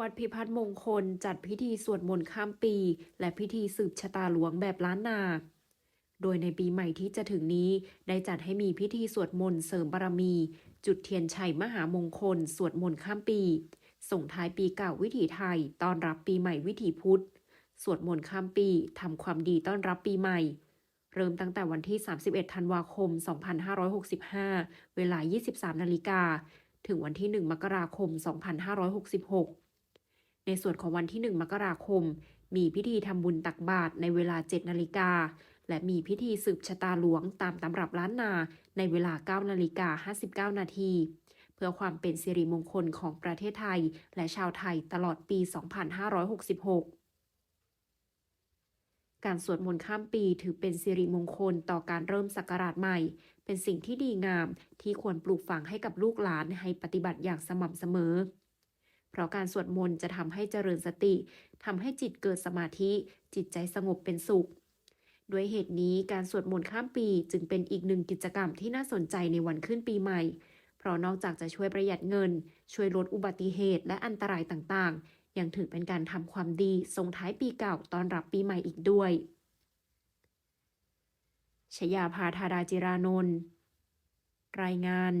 วัดพิพัฒน์มงคลจัดพิธีสวดมนต์ข้ามปี และพิธีสืบชะตาหลวงแบบล้านนา โดยในปีใหม่ที่จะถึงนี้ได้จัดให้มีพิธีสวดมนต์เสริมบารมี จุดเทียนชัยมหามงคล สวดมนต์ข้ามปี ส่งท้ายปีเก่าวิถีไทยต้อนรับปีใหม่วิถีพุทธ สวดมนต์ข้ามปีทำความดีต้อนรับปีใหม่ เริ่มตั้งแต่วันที่ 31 ธันวาคม 2565 เวลา 23 นาฬิกา ถึงวันที่ 1 มกราคม 2566 ในส่วนของวันที่ 1 มกราคม มีพิธีทำบุญตักบาตรในเวลา 7 นาฬิกา และมีพิธีสืบชะตาหลวงตามตำรับล้านนาในเวลา 9 นาฬิกา 59 นาที เพื่อความเป็นสิริมงคลของประเทศไทย และชาวไทยตลอดปี 2566การสวดมนต์ข้ามปีถือเป็นสิริมงคลต่อการเริ่มศักราชใหม่ เป็นสิ่งที่ดีงามที่ควรปลูกฝังให้กับลูกหลานให้ปฏิบัติอย่างสม่ำเสมอ เพราะการสวดมนต์จะทำให้เจริญสติทำให้จิตเกิดสมาธิ จิตใจสงบเป็นสุข ด้วยเหตุนี้การสวดมนต์ข้ามปีจึงเป็นอีกหนึ่งกิจกรรมที่น่าสนใจในวันขึ้นปีใหม่ เพราะนอกจากจะช่วยประหยัดเงิน ช่วยลดอุบัติเหตุและอันตรายต่างๆ ยังถือเป็นการทำความดีส่งท้ายปีเก่าตอนรับปีใหม่อีกด้วยชยาภาธาราจิรานนท์รายงาน